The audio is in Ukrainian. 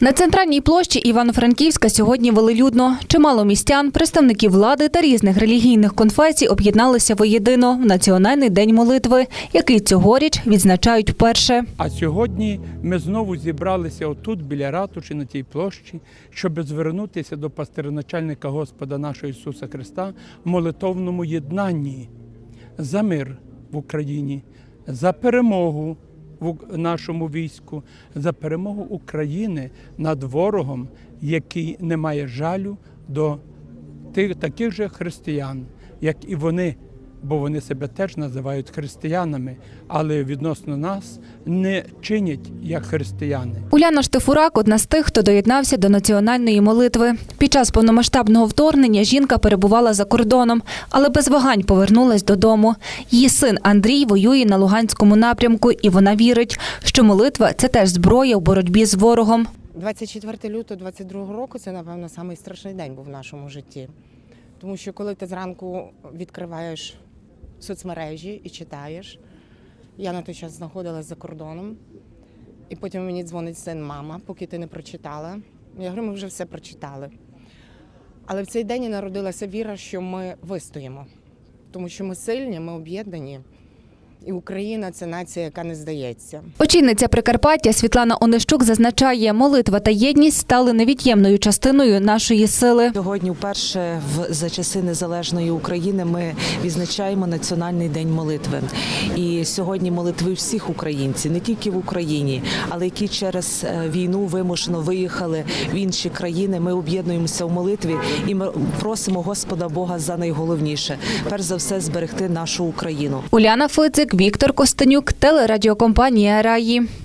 На центральній площі Івано-Франківська сьогодні велелюдно. Чимало містян, представників влади та різних релігійних конфесій об'єдналися воєдино в Національний день молитви, який цьогоріч відзначають вперше. А сьогодні ми знову зібралися отут, біля ратуші, на тій площі, щоб звернутися до пастерначальника Господа нашого Ісуса Христа в молитовному єднанні за мир в Україні, за перемогу в нашому війську, за перемогу України над ворогом, який не має жалю до тих таких же християн, як і вони, бо вони себе теж називають християнами, але відносно нас не чинять як християни. Уляна Штифурак одна з тих, хто доєднався до національної молитви. Під час повномасштабного вторгнення жінка перебувала за кордоном, але без вагань повернулась додому. Її син Андрій воює на Луганському напрямку, і вона вірить, що молитва це теж зброя в боротьбі з ворогом. 24 лютого 22 року це, напевно, самий страшний день був в нашому житті. Тому що коли ти зранку відкриваєш соцмережі і читаєш, я на той час знаходилася за кордоном, і потім мені дзвонить син, мама, поки ти не прочитала. Я говорю, ми вже все прочитали. Але в цей день і народилася віра, що ми вистоїмо, тому що ми сильні, ми об'єднані, і Україна це нація, яка не здається. Очільниця Прикарпаття Світлана Онищук зазначає, молитва та єдність стали невід'ємною частиною нашої сили. Сьогодні, вперше в за часи незалежної України, ми відзначаємо національний день молитви. І сьогодні молитви всіх українців, не тільки в Україні, але які через е, війну вимушено виїхали в інші країни. Ми об'єднуємося в молитві і ми просимо Господа Бога за найголовніше перш за все зберегти нашу Україну. Уляна Фицик, Віктор Костенюк, телерадіокомпанія Раї.